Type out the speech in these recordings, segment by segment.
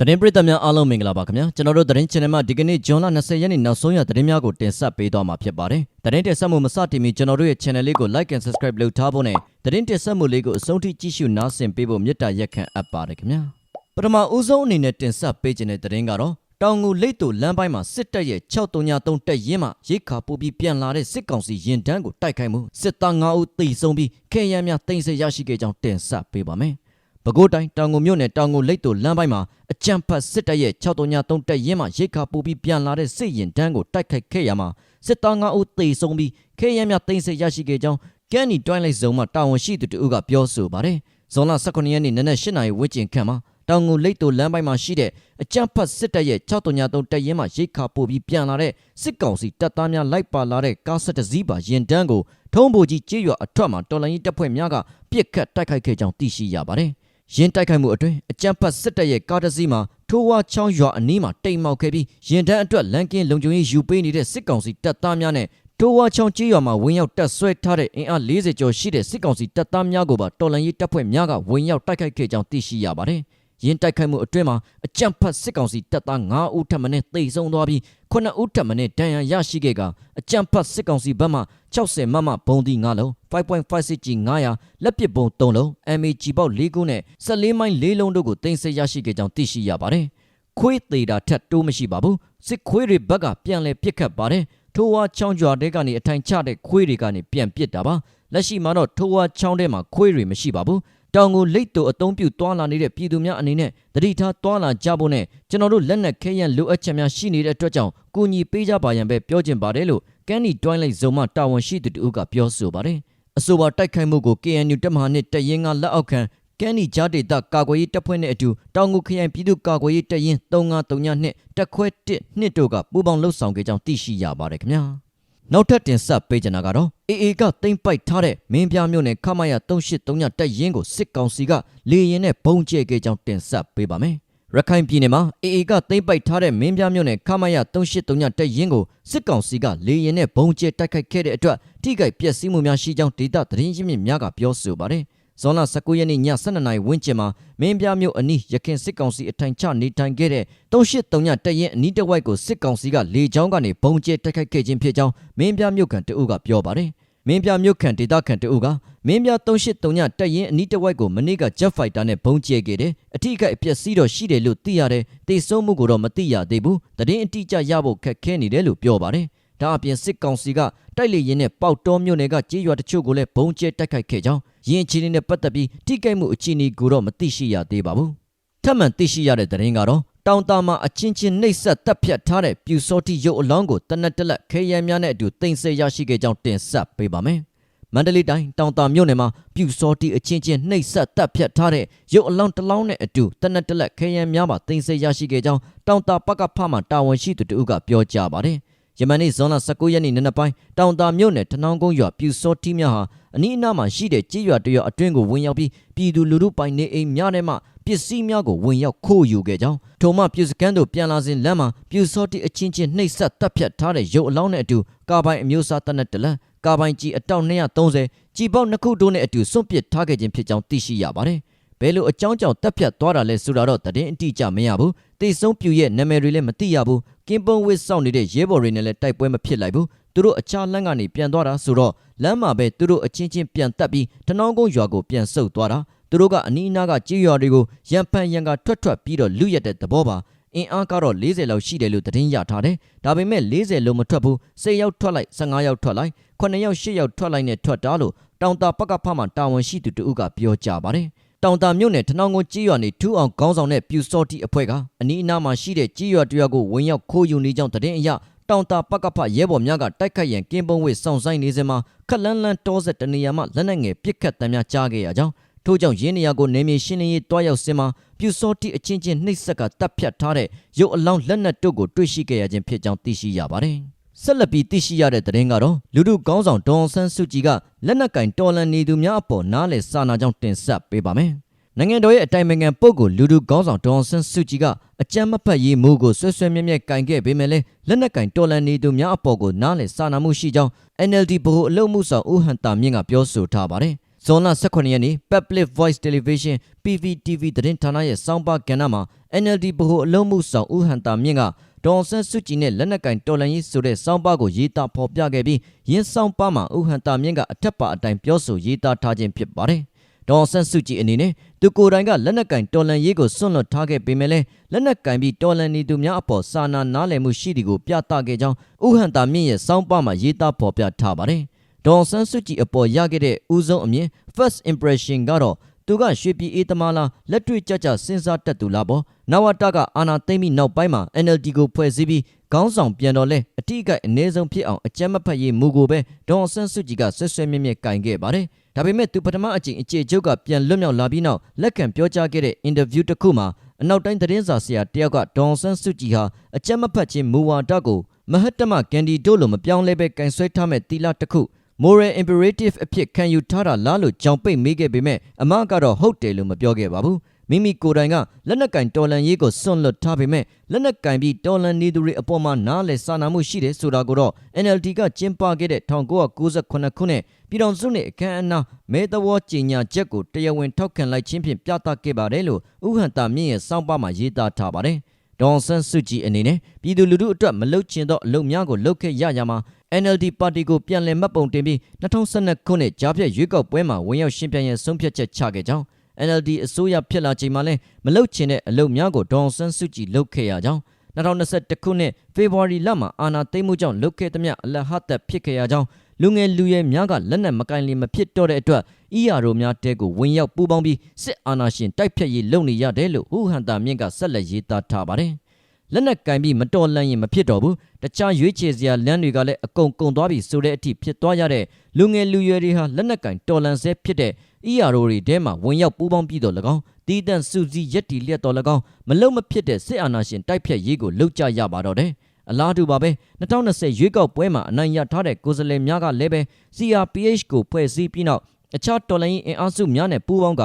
သတင်းပရိသတ်များအားလုံးမင်္ဂလာပါခင်ဗျာကျွန်တော်တို့သတင်း channel မှာဒီကနေ့ဇွန်လ20ရက်နေ့နောက်ဆုံးရသတင်းများကိုတင်ဆက်ပေးသွားမှာဖြစ်ပါတယ်သတင်းတင်ဆက်မှုမစတင်မီကျွန်တော်တို့ရဲ့ channel လေးကို like and subscribe လုပ်ထားဖို့နဲ့သတင်းတင်ဆက်မှုလေးကိုအဆုံးထိကြည့်ရှုနားဆင်ပေးဖို့မေတ္တာရက်ခံအပ်ပါတယ်ခင်ဗျာပထမဦးဆုံးအနေနဲ့တင်ဆက်ပေးခြင်းတဲ့သတင်းကတော့တောင်ငူလိတ်တူလမ်းပိုင်းမှာစစ်တပ်ရဲ့6333တက်ရင်မှရိတ်ခါပို့ပြီးပြန်လာတဲ့စစ်ကောင်စီရင်တန်းကိုတိုက်ခိုက်မှုစစ်သား9ဦးသေဆုံးပြီးခဲယမ်းများတင်ဆက်ရရှိခဲ့ကြောင်းတင်ဆက်ပေးပါမယ် ပဲခူးတိုင်းတောင်ငူမြို့နယ်တောင်ငူလိတ်တူလမ်းပိုင်းမှာအကြံဖတ်စစ်တပ်ရဲ့6333တက်ရင်မှရိတ်ခါပို့ပြီးပြန်လာတဲ့စစ်ရင်တန်းကိုတိုက်ခိုက်ခဲ့ရမှာစစ်သား9ဦးသေဆုံးပြီးခဲယမ်းများတင်ဆက်ရရှိခဲ့ကြောင်းကန်နီတွိုင်းလိုက်ဇုံမှာတာဝန်ရှိသူတို့ကပြောဆိုပါတယ်ဇွန်လ18ရက်နေ့နနက်8နာရီဝန်းကျင်ခန့်မှာတောင်ငူလိတ်တူလမ်းပိုင်းမှာရှိတဲ့အကြံဖတ်စစ်တပ်ရဲ့6333တက်ရင်မှရိတ်ခါပို့ပြီးပြန်လာတဲ့စစ်ကောင်စီတပ်သားများလိုက်ပါလာတဲ့ကားဆက်တစ်စီးပါရင်တန်းကိုထုံးဘိုကြီးကြေးရွာအထွတ်မှာတော်လိုင်းကြီးတပ်ဖွဲ့များကပြစ်ခတ်တိုက်ခိုက်ခဲ့ကြောင်းသိရှိရပါတယ်။ ရင်တိုက်ခိုက်မှုအတွင်းအကြံဖတ်စစ်တပ်ရဲ့ကားတစ်စီးမှာထိုးဝါချောင်းရွာအနီးမှာတိမ်မောက်ခဲ့ပြီးရင်တန်းအတွက်လန်ကင်းလုံခြုံရေးယူပေးနေတဲ့စစ်ကောင်စီတပ်သားများနဲ့တိုးဝါချောင်းကြေးရွာမှာဝင်ရောက်တက်ဆွဲထားတဲ့အင်အား40ကျော်ရှိတဲ့စစ်ကောင်စီတပ်သားများကိုပါတော်လန်ရေးတပ်ဖွဲ့များကဝင်ရောက်တိုက်ခိုက်ခဲ့ကြောင်းသိရှိရပါတယ်။ ရင်းတိုက်ခိုက်မှုအတွင်းမှာအကြံဖတ်စစ်ကောင်စီတပ်သား9ဦးထပ်မံသေဆုံးသွားပြီး9ဦးထပ်မံဒဏ်ရာရရှိခဲ့ကအကြံဖတ်စစ်ကောင်စီဘက်မှ60မမဘုံဒီ9လုံး 5.56 G 900လက်ပစ်ဘုံ3လုံး MAG ပေါက်4ခုနဲ့14မိုင်း4လုံးတို့ကိုတင်ဆက်ရရှိခဲ့ကြောင်းသိရှိရပါတယ်။ခွေးသေးတာထက်တိုးမရှိပါဘူးစစ်ခွေးတွေဘက်ကပြန်လဲပြစ်ခတ်ပါတယ်ထိုးဝါချောင်းကြွာတဲကနေအထိုင်ချတဲ့ခွေးတွေကနေပြန်ပစ်တာပါလက်ရှိမှာတော့ထိုးဝါချောင်းထဲမှာခွေးတွေမရှိပါဘူး တောင်ကိုလိတ်တူအုံပြုသွားလာနေတဲ့ပြည်သူများအနေနဲ့တတိထားသွားလာကြဖို့နဲ့ကျွန်တော်တို့လက်နက်ခဲယမ်းလိုအပ်ချက်များရှိနေတဲ့အတွက်ကြောင့်ကူညီပေးကြပါရန်ပဲပြောချင်ပါတယ်လို့ကန်နီတွိုင်းလိုက်ဇုံမတာဝန်ရှိသူတို့ကပြောဆိုပါတယ်အဆိုပါတိုက်ခိုက်မှုကို KNU တပ်မဟာနှစ်တရင်ကလက်အောက်ခံကန်နီဂျာဒေတာကာကွယ်ရေးတပ်ဖွဲ့နဲ့အတူတောင်ငူခရိုင်ပြည်သူ့ကာကွယ်ရေးတပ်ရင်း3932နှစ်တက်ခွဲ1နှစ်တို့ကပူးပေါင်းလှုပ်ဆောင်ခဲ့ကြောင်းသိရှိရပါတယ်ခင်ဗျာ နောက်ထပ်တင်ဆက်ပေးကြတာကတော့ AA ကတိမ့်ပိုက်ထားတဲ့မင်းပြမြို့နယ်ခမရ3839တပ်ရင်းကိုစစ်ကောင်စီကလေရင်နဲ့ဘုံကျဲခဲ့ကြောင်းတင်ဆက်ပေးပါမယ်ရခိုင်ပြည်နယ်မှာ AA ကသိမ့်ပိုက်ထားတဲ့မင်းပြမြို့နယ်ခမရ3839တပ်ရင်းကိုစစ်ကောင်စီကလေရင်နဲ့ဘုံကျဲတိုက်ခိုက်ခဲ့တဲ့အတွက်ထိခိုက်ပျက်စီးမှုများရှိကြောင်းဒေသသတင်းရင်းမြစ်များကပြောဆိုပါတယ် ဇွန်လ19ရက်နေ့ည12နာရီဝန်းကျင်မှာမင်းပြမြို့အနီးရခင်စစ်ကောင်စီအထိုင်ချနေထိုင်ခဲ့တဲ့3839တပ်ရင်အနီးတစ်ဝိုက်ကိုစစ်ကောင်စီကလေကြောင်းကနေဘုံကျဲတိုက်ခိုက်ခဲ့ခြင်းဖြစ်ကြောင်းမင်းပြမြို့ခံတအုပ်ကပြောပါတယ်မင်းပြမြို့ခံဒေသခံတအုပ်ကမင်းပြ3839တပ်ရင်အနီးတစ်ဝိုက်ကိုမနေ့က Jet Fighter နဲ့ဘုံကျဲခဲ့တယ်အထိကအပျက်စီးတော့ရှိတယ်လို့သိရတယ်တေဆုံးမှုကိုတော့မသိရသေးဘူးတရင်အတိအကျရဖို့ခက်ခဲနေတယ်လို့ပြောပါတယ် ဒါအပြင်စစ်ကောင်စီကတိုက်လေရင်နဲ့ပေါက်တော်မြို့နယ်ကကြေးရွာတချို့ကိုလည်းဘုံကျဲတိုက်ခိုက်ခဲ့ကြောင်းရင်းချင်းနဲ့ပတ်သက်ပြီးထိကိတ်မှုအခြေအနေကိုတော့မသိရှိရသေးပါဘူး။ထပ်မံသိရှိရတဲ့သတင်းကတော့တောင်တာမှာအချင်းချင်းနှိပ်စက်တပ်ဖြတ်ထားတဲ့ပြူစောတိရုပ်အလောင်းကိုတနက်တလက်ခဲယမ်းများနဲ့အတူတင်ဆက်ရရှိခဲ့ကြောင်းတင်ဆက်ပေးပါမယ်။မန္တလေးတိုင်းတောင်တာမြို့နယ်မှာပြူစောတိအချင်းချင်းနှိပ်စက်တပ်ဖြတ်ထားတဲ့ရုပ်အလောင်းတစ်လောင်းနဲ့အတူတနက်တလက်ခဲယမ်းများပါတင်ဆက်ရရှိခဲ့ကြောင်းတောင်တာပကဖမှတာဝန်ရှိသူတို့ကပြောကြားပါတယ်။ ယမန်နေ့ဇွန်လ19ရက်နေ့နနက်ပိုင်းတောင်တာမြို့နယ်ထနောင်းကုန်းရွာပြူစောတိများဟာအနီးအနားမှာရှိတဲ့ကြေးရွာတရွာအတွင်းကိုဝင်ရောက်ပြီးပြည်သူလူထုပိုင်နေအိမ်များထဲမှပစ္စည်းများကိုဝင်ရောက်ခိုးယူခဲ့ကြောင်းထိုမှပြူစကန်တို့ပြန်လာစဉ်လမ်းမှာပြူစောတိအချင်းချင်းနှိပ်စက်တပ်ဖြတ်ထားတဲ့ရုပ်အလောင်းနဲ့အတူကာပိုင်အမျိုးအစားတနက်တလက်ကာပိုင်ကြီးအတောက်230ကြီးပေါက်နှစ်ခုတို့နဲ့အတူစွန့်ပစ်ထားခဲ့ခြင်းဖြစ်ကြောင်းသိရှိရပါတယ်ဘယ်လိုအကြောင်းကြောင့်တပ်ဖြတ်သွားတာလဲဆိုတာတော့တည်င်းအတိအကျမရဘူးတေဆုံးပြူရဲ့နာမည်တွေလည်းမသိရဘူး ကင်းပုံဝစ်စောင့်နေတဲ့ရဲဘော်တွေနဲ့လည်းတိုက်ပွဲမဖြစ်လိုက်ဘူးသူတို့အခြားလမ်းကနေပြန်သွားတာဆိုတော့လမ်းမှာပဲသူတို့အချင်းချင်းပြန်တက်ပြီးတနောင်းကုန်းရွာကိုပြန်ဆုတ်သွားတာသူတို့ကအနီးအနားကကြေးရွာတွေကိုရန်ဖန်ရန်ကထွက်ထွက်ပြီးတော့လူရက်တဲ့သဘောပါအင်အားကတော့40လောက်ရှိတယ်လို့သတင်းရထားတယ်ဒါပေမဲ့40လုံးမထွက်ဘူး10ယောက်ထွက်လိုက်15ယောက်ထွက်လိုက်9ယောက်10ယောက်ထွက်လိုက်နဲ့ထွက်တာလို့တောင်တာပကဖမှတာဝန်ရှိသူတို့ကပြောကြပါတယ် တောင်တာမြို့နယ်ထနောင်းကုန်းကြေးရွာနေထူအောင်ခေါင်းဆောင်တဲ့ပြူစောတိအဖွဲ့ကအနီးအနားမှာရှိတဲ့ကြေးရွာတရွာကိုဝင်ရောက်ခိုးယူနေကြောင်းသတင်းအရတောင်တာပကဖရဲဘော်များကတိုက်ခိုက်ရန်ကင်းပုံဝစ်စောင့်ဆိုင်နေစဉ်မှာခက်လန်းလန်းတောဆက်တနေရာမှလက်နက်ငယ်ပစ်ခတ်တမ်းများကြားခဲ့ရကြောင်းထို့ကြောင့်ရင်းနေရာကိုနေမြေရှင်းလင်းရေးတွားရောက်စင်မှာပြူစောတိအချင်းချင်းနှိပ်စက်ကတပ်ဖြတ်ထားတဲ့ရုပ်အလောင်းလက်နက်တို့ကိုတွေ့ရှိခဲ့ရခြင်းဖြစ်ကြောင်းသိရှိရပါတယ်။ ဆက်လက်ပြီးသိရှိရတဲ့သတင်းကတော့လူလူကောင်းဆောင်ဒေါန်ဆန်းစုကြည်ကလက်နက်ကင်တော်လန်နေသူများအပေါ်နားလေစာနာကြောင်းတင်ဆက်ပေးပါမယ်။နိုင်ငံတော်ရဲ့အတိုင်ပင်ခံပုဂ္ဂိုလ်လူလူကောင်းဆောင်ဒေါန်ဆန်းစုကြည်ကအကြမ်းမဖက်ရေးမူကိုဆွဲဆွဲမြဲမြဲကင်ခဲ့ပေမဲ့လည်းလက်နက်ကင်တော်လန်နေသူများအပေါ်ကိုနားလေစာနာမှုရှိကြောင်း NLD ဗဟိုအလုပ်မှုဆောင်ဦးဟန်တာမြင့်ကပြောဆိုထားပါတယ်။ ဇွန်လ18ရက်နေ့ Public Voice Television PVTV သတင်းဌာနရဲ့စောင်းပါကဏ္ဍမှာ NLD ဗဟိုအလုံးမှုဆောင်ဦးဟန်တာမြင့်ကဒေါ်အောင်ဆန်းစုကြည်နဲ့လက်နက်ကင်တော်လှန်ရေးဆိုတဲ့စောင်းပါကိုရေးသားဖော်ပြခဲ့ပြီးရင်းစောင်းပါမှာဦးဟန်တာမြင့်ကအထက်ပါအတိုင်းပြောဆိုရေးသားထားခြင်းဖြစ်ပါတယ်။ဒေါ်အောင်ဆန်းစုကြည်အနေနဲ့သူကိုယ်တိုင်ကလက်နက်ကင်တော်လှန်ရေးကိုစွန့်လွတ်ထားခဲ့ပေမဲ့လည်းလက်နက်ကင်ပြီးတော်လှန်နေသူများအပေါ်စာနာနားလည်မှုရှိသည်ကိုပြသခဲ့ကြောင်းဦးဟန်တာမြင့်ရဲ့စောင်းပါမှာရေးသားဖော်ပြထားပါတယ်။ ဒေါ်အောင်ဆန်းစုကြည်အပေါ်ရခဲ့တဲ့ဦးဆုံးအမြင် first impression ကတော့သူကရွှေပြည်အေးသမားလားလက်တွေ့ကြကြစဉ်းစားတတ်သူလားပေါ့နဝတကအာနာသိမ့်ပြီးနောက်ပိုင်းမှာ NLD ကိုဖွဲ့စည်းပြီးခေါင်းဆောင်ပြန်တော့လဲအတိအကအနေဆုံးဖြစ်အောင်အကြမ်းမဖက်ရေးမူကိုပဲဒေါ်အောင်ဆန်းစုကြည်ကဆွဆွဲမြဲမြဲကင်ခဲ့ပါတယ်ဒါပေမဲ့သူပထမအကြိမ်အခြေချုပ်ကပြန်လွတ်မြောက်လာပြီးနောက်လက်ခံပြောကြားခဲ့တဲ့အင်တာဗျူးတစ်ခုမှာအနောက်တိုင်းသတင်းစာဆရာတယောက်ကဒေါ်အောင်ဆန်းစုကြည်ဟာအကြမ်းမဖက်ခြင်းမူဝါဒကိုမဟတ်တမကန်ဒီတို့လိုမပြောင်းလဲပဲကင်ဆွဲထားမဲ့တီလာတစ်ခု moral imperative အဖြစ်ခံယူထားတာလားလို့ကြောင်ပိတ်မေးခဲ့ပေမဲ့အမကတော့ဟုတ်တယ်လို့မပြောခဲ့ပါဘူးမိမိကိုယ်တိုင်ကလက်နက်ကင်တော်လန်ရေးကိုစွန့်လွတ်ထားပေမဲ့လက်နက်ကင်ပြီးတော်လန်နေသူတွေအပေါ်မှာနားလည်စာနာမှုရှိတယ်ဆိုတာကိုတော့ NLD ကကျင်းပခဲ့တဲ့1998ခုနှစ်ပြည်တော်စုနှစ်အခမ်းအနားမဲသဝကြီးညာချက်ကိုတရားဝင်ထောက်ခံလိုက်ခြင်းဖြင့်ပြသခဲ့ပါတယ်လို့ဥဟန်တာမြင့်ရဲ့စောင်းပါမှာရေးသားထားပါတယ်ဒေါန်ဆန်းစုကြည်အနေနဲ့ပြည်သူလူထုအတွက်မလုပ်ချင်သောအလုပ်များကိုလုပ်ခဲ့ရရမှာ NLD ပါတီကိုပြန်လည်မှတ်ပုံတင်ပြီး2012ခုနှစ်ကြားဖြတ်ရွေးကောက်ပွဲမှာဝင်ရောက်ရှင်ပြိုင်ရန်ဆုံးဖြတ်ချက်ချခဲ့ကြောင်း NLD အစိုးရဖြစ်လာချိန်မှာလဲမလုပ်ချင်တဲ့အလုပ်များကိုဒေါန်ဆန်းစုကြည်လုပ်ခဲ့ရကြောင်း2021ခုနှစ်ဖေဖော်ဝါရီလမှာအာဏာသိမ်းမှုကြောင့်လုပ်ခဲ့သမျှအလဟတ်သက်ဖြစ်ခဲ့ရကြောင်းလူငယ်လူရွယ်များကလက်နက်မကင်လီမဖြစ်တော့တဲ့အတွက် ERO များတဲကိုဝင်ရောက်ပူးပေါင်းပြီးစစ်အာဏာရှင်တိုက်ဖျက်ရေးလုပ်နေရတယ်လို့ဟူဟန်တာမြင့်ကဆက်လက်ရေးသားထားပါတယ် လက်နက်ကင်ပြီးမတော်လန့်ရင်မဖြစ်တော့ဘူးတခြားရွေးချယ်စရာလမ်းတွေကလည်းအကုန်ကုန်သွားပြီဆိုတဲ့အထိဖြစ်သွားရတဲ့လူငယ်လူရွယ်တွေဟာလက်နက်ကင်တော်လန့်ဆဲဖြစ်တဲ့ ERO တွေထဲမှာဝင်ရောက်ပူးပေါင်းပြီးတော့၎င်းတီးတန့်စူးစီးရက်တီလျက်တော်၎င်းမလုံမဖြစ်တဲ့စစ်အာဏာရှင်တိုက်ဖျက်ရေးကိုလှုပ်ကြရပါတော့တယ်အလားတူပါပဲ2020ရွေးကောက်ပွဲမှာအနိုင်ရထားတဲ့ကိုယ်စားလှယ်များကလည်းပဲ CRPH ကိုဖွဲ့စည်းပြီးနောက် အခြားတော်လှန်ရေးအင်အားစုများနဲ့ပူးပေါင်းက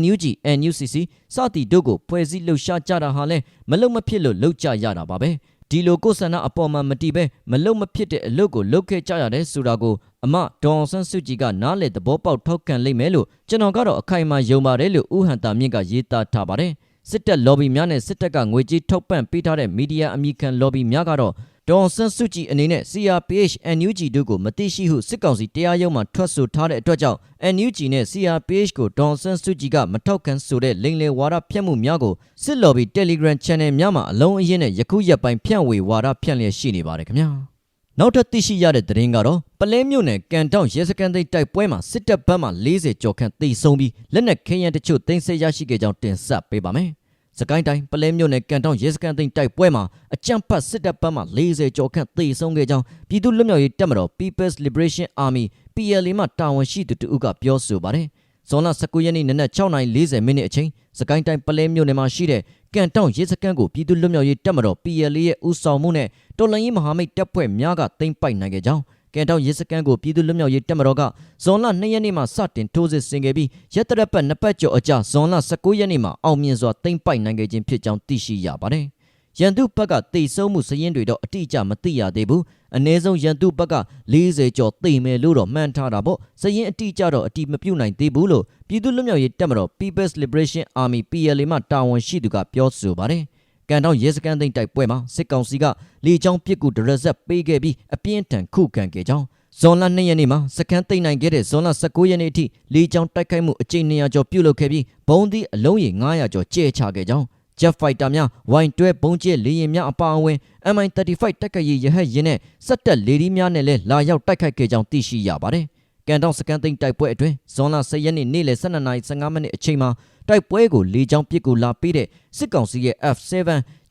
NUG NUCC စသည်တို့ကိုဖွဲ့စည်းလှုပ်ရှားကြတာဟာလဲမလုံမဖြစ်လို့လှုပ်ကြရတာပါပဲဒီလိုကိုယ်ဆန္ဒအပေါ်မှာမတီးပဲမလုံမဖြစ်တဲ့အလုပ်ကိုလုပ်ခဲ့ကြရတယ်ဆိုတာကိုအမဒေါန်ဆန်းစုကြည်ကနားလေသဘောပေါက်ထောက်ခံလိမ့်မယ်လို့ကျွန်တော်ကတော့အခိုင်အမာယုံပါတယ်လို့ဥဟန်တာမြင့်ကရေးသားထားပါတယ်စစ်တပ် lobby များနဲ့စစ်တပ်ကငွေကြေးထုတ်ပံ့ပေးထားတဲ့မီဒီယာအမိခံ lobby များကတော့ ဒေါန်ဆန်းစုကြည်အနေနဲ့ CRPH NUG တို့ကိုမသိရှိဟုစစ်ကောင်စီတရားရုံးမှထွက်ဆိုထားတဲ့အတွက်ကြောင့် NUG နဲ့ CRPH ကိုဒေါန်ဆန်းစုကြည်ကမထောက်ခံဆိုတဲ့လိမ်လည်ဝါဒဖြန့်မှုများကိုစစ် lobby Telegram channel များမှာအလုံးအင်းနဲ့ယခုရက်ပိုင်းဖြန့်ဝေဝါဒဖြန့်လျက်ရှိနေပါတယ်ခင်ဗျာနောက်ထပ်သိရှိရတဲ့သတင်းကတော့ပလဲမြို့နယ်ကန်တောင်ရဲစခန်းသိမ်းတိုက်ပွဲမှာစစ်တပ်ဘက်မှ40ကျော်ခန့်တိဆုံးပြီးလက်နက်ခဲယမ်းတချို့သိမ်းဆည်းရရှိခဲ့ကြောင်းတင်ဆက်ပေးပါမယ်။ စကိုင်းတိုင်းပလဲမြို့နယ်ကန်တောင်ရဲစခန်းသိမ်းတိုက်ပွဲမှာအကြမ်းဖက်စစ်တပ်ဘက်မှ40ကျော်ခန့်တိဆုံးခဲ့ကြောင်းပြည်သူ့လွတ်မြောက်ရေးတပ်မတော် People's Liberation Army PLA မှတာဝန်ရှိသူတဦးကပြောဆိုပါတယ်။ဇွန်လ19ရက်နေ့နနက်6:40မိနစ်အချိန်စကိုင်းတိုင်းပလဲမြို့နယ်မှာရှိတဲ့ကန်တောင်ရဲစခန်းကိုပြည်သူ့လွတ်မြောက်ရေးတပ်မတော် PLA ရဲ့ဦးဆောင်မှုနဲ့တော်လှန်ရေးမဟာမိတ်တပ်ဖွဲ့များကသိမ်းပိုက်နိုင်ခဲ့ကြောင်း ကန်တောင်ရဲစခန်းကိုပြည်သူ့လွတ်မြောက်ရေးတပ်မတော်ကဇွန်လ2ရက်နေ့မှာစတင်ထိုးစစ်ဆင်ခဲ့ပြီးရက်တရက်ပတ်နှစ်ပတ်ကျော်အကြာဇွန်လ19ရက်နေ့မှာအောင်မြင်စွာသိမ်းပိုက်နိုင်ခဲ့ခြင်းဖြစ်ကြောင်းသိရှိရပါတယ်။ရန်သူဘက်ကတိတ်ဆုံးမှုစရင်တွေတော့အတိအကျမသိရသေးဘူး။အ ਨੇ ဆုံးရန်သူဘက်က40ကျော်သိမယ်လို့တော့မှန်းထားတာပေါ့။စရင်အတိအကျတော့အတိမပြုတ်နိုင်သေးဘူးလို့ပြည်သူ့လွတ်မြောက်ရေးတပ်မတော် People's Liberation Army PLA မှတာဝန်ရှိသူကပြောဆိုပါတယ်။ ကန်တောင်ရဲစခန်းသိမ်းတိုက်ပွဲမှာစစ်ကောင်စီကလေကြောင်းပစ်ကူဒရဇက်ပေးခဲ့ပြီးအပြင်းထန်ခုခံခဲ့ကြောင်းဇွန်လ2ရက်နေ့မှာစခန်းသိမ်းနိုင်ခဲ့တဲ့ဇွန်လ19ရက်နေ့အထိလေကြောင်းတိုက်ခိုက်မှုအကြိမ်200ကျော်ပြုလုပ်ခဲ့ပြီးဘုံသီးအလုံးရေ900ကျော်ကျဲချခဲ့ကြောင်း Jet Fighter များ Y12 ဘုံကျဲလေယာဉ်များအပါအဝင် MI35 တိုက်ခိုက်ရေးရဟတ်ယာဉ်နဲ့စက်တက်လေဒီများနဲ့လည်းလာရောက်တိုက်ခိုက်ခဲ့ကြောင်းသိရှိရပါတယ်။ကန်တောင်စကန်သိန်းတိုက်ပွဲအတွင်းဇွန်လ10ရက်နေ့နေ့လယ်12:15မိနစ်အချိန်မှာ တိုက်ပွဲကိုလေကြောင်းပစ်ကူလာပေးတဲ့စစ်ကောင်စီရဲ့ F7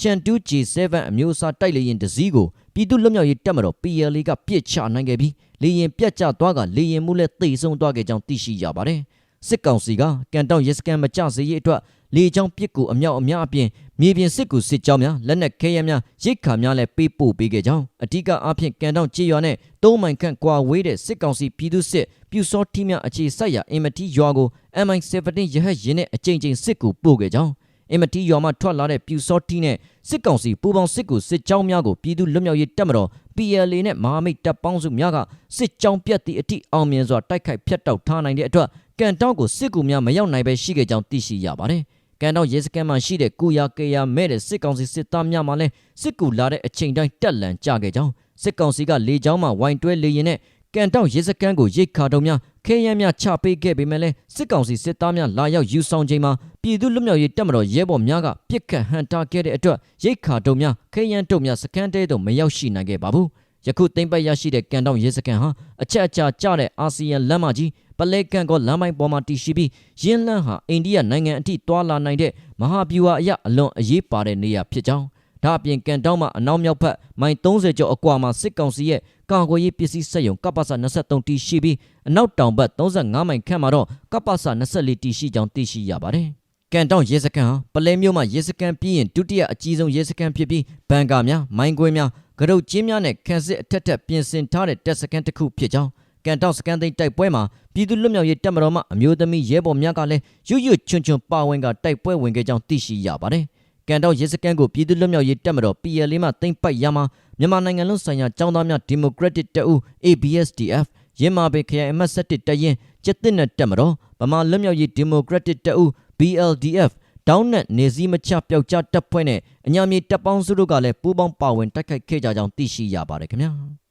Chan 2G7 အမျိုးအစားတိုက်လေယာဉ်တစ်စီးကိုပြည်သူ့လွတ်မြောက်ရေးတပ်မတော် PLA ကပြစ်ချနိုင်ခဲ့ပြီးလေယာဉ်ပြတ်ကျသွားကလေယာဉ်မှုလည်းသိဆုံးသွားခဲ့ကြောင်းသိရှိရပါတယ်။စစ်ကောင်စီကကန်တောင်ရဲစခန်းမကျစေရေးအတွက် လေကြောင်းပစ်ကူအမြောက်အများအပြင်မြေပြင်စစ်ကူစစ်ကြောင်းများလက်နက်ခဲယမ်းများရိတ်ခါများလည်းပေးပို့ပေးခဲ့ကြောင်းအ धिक အားဖြင့်ကန်တောင်ကြေးရွာနဲ့သုံးမိုင်ခန့်ကွာဝေးတဲ့စစ်ကောင်စီပြည်သူစစ်ပြူစောထီးများအခြေစိုက်ရာအင်မတီရွာကို MI17 ရဟတ်ရင်နဲ့အကြိမ်ကြိမ်စစ်ကူပို့ခဲ့ကြောင်းအင်မတီရွာမှထွက်လာတဲ့ပြူစောတီနဲ့စစ်ကောင်စီပူးပေါင်းစစ်ကူစစ်ကြောင်းများကိုပြည်သူလွတ်မြောက်ရေးတပ်မတော် PLA နဲ့မဟာမိတ်တပ်ပေါင်းစုများကစစ်ကြောင်းပြတ်သည့်အထိအောင်မြင်စွာတိုက်ခိုက်ဖျက်တောက်ထားနိုင်တဲ့အတွက်ကန်တောက်ကိုစစ်ကူများမရောက်နိုင်ပဲရှိခဲ့ကြောင်းသိရှိရပါတယ်။ ကန်တောက်ရဲစခန်းမှာရှိတဲ့ကုယာကေယာမဲ့တဲ့စစ်ကောင်စီစစ်သားများမှလည်းစစ်ကူလာတဲ့အချိန်တိုင်းတက်လန်ကြခဲ့ကြောင်းစစ်ကောင်စီကလေကြောင်းမှဝိုင်တွဲလေရင်နဲ့ကန်တောက်ရဲစခန်းကိုရိတ်ခါတုံများခဲယမ်းများချပေးခဲ့ပေမဲ့လည်းစစ်ကောင်စီစစ်သားများလာရောက်ယူဆောင်ချိန်မှာပြည်သူ့လွတ်မြောက်ရေးတပ်မတော်ရဲဘော်များကပြစ်ခတ်ဟန်တာခဲ့တဲ့အတွက်ရိတ်ခါတုံများခဲယမ်းတုံများစခန်းတဲသို့မရောက်ရှိနိုင်ခဲ့ပါဘူးယခုသိမ့်ပတ်ရရှိတဲ့ကန်တောက်ရဲစခန်းဟာအချက်အချာကျတဲ့အာဆီယံလမ်းမကြီး ပလဲကန်ကောလမ်းပိုင်းပေါ်မှာတည်ရှိပြီးရင်းလန်းဟာအိန္ဒိယနိုင်ငံအထိတွာလာနိုင်တဲ့မဟာဗျူဟာအရအလွန်အရေးပါတဲ့နေရာဖြစ်ကြောင်းဒါအပြင်ကန်တောက်မှအနောက်မြောက်ဘက်မိုင်30ကျော်အကွာမှာစစ်ကောင်စီရဲ့ကာကွယ်ရေးပစ္စည်းစက်ရုံကပ္ပစ23တီရှိပြီးအနောက်တောင်ဘက်35မိုင်ခန့်မှာတော့ကပ္ပစ24တီရှိကြောင်းသိရှိရပါတယ်။ကန်တောင်ရဲစခန်းဟာပလဲမြို့မှာရဲစခန်းပြီးရင်ဒုတိယအကြီးဆုံးရဲစခန်းဖြစ်ပြီးဘန်ကာများမိုင်းကွင်းများကရုတ်ကျင်းများနဲ့ခန်းစစ်အထက်ထက်ပြင်ဆင်ထားတဲ့တပ်စခန်းတစ်ခုဖြစ်ကြောင်း ကန်တောက်စကန်သိန်းတိုက်ပွဲမှာပြည်သူ့လွတ်မြောက်ရေးတပ်မတော်မှအမျိုးသမီးရဲဘော်များကလည်းရွရွချွန်းချွန်းပါဝင်ကတိုက်ပွဲဝင်ခဲ့ကြောင်းသိရှိရပါတယ်။ကန်တောက်ရဲစခန်းကိုပြည်သူ့လွတ်မြောက်ရေးတပ်မတော် PL မှသိမ်းပိုက်ရမှာမြန်မာနိုင်ငံလုံးဆိုင်ရာចောင်းသားများဒီမိုကရက်တစ်တပ်ဦး ABSDF ရင်းမာပေခရိုင်အမှတ်7တပ်ရင်းကျက်တစ်နဲ့တပ်မတော်ဗမာလွတ်မြောက်ရေးဒီမိုကရက်တစ်တပ်ဦး BLDF တောင်းနဲ့နေစည်းမချပျောက်ကြားတပ်ဖွဲ့နဲ့အညာမြေတပ်ပေါင်းစုတို့ကလည်းပူးပေါင်းပါဝင်တိုက်ခိုက်ခဲ့ကြကြောင်းသိရှိရပါတယ်ခင်ဗျာ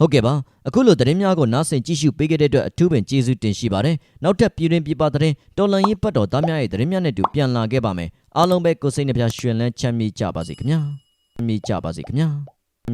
ဟုတ်ကဲ့ပါအခုလိုသတင်းများကိုနားဆင်ကြည့်ရှုပေးခဲ့တဲ့အတွက်အထူးပင်ကျေးဇူးတင်ရှိပါတယ်နောက်ထပ်ပြည်တွင်ပြည်ပသတင်းတော်လန်ရေးပတ်တော်သားများရဲ့သတင်းများနဲ့တူပြန်လာခဲ့ပါမယ်အားလုံးပဲကိုယ်စိတ်နှပြရွှင်လန်းချမ်းမြေ့ကြပါစေခင်ဗျာချမ်းမြေ့ကြပါစေခင်ဗျာ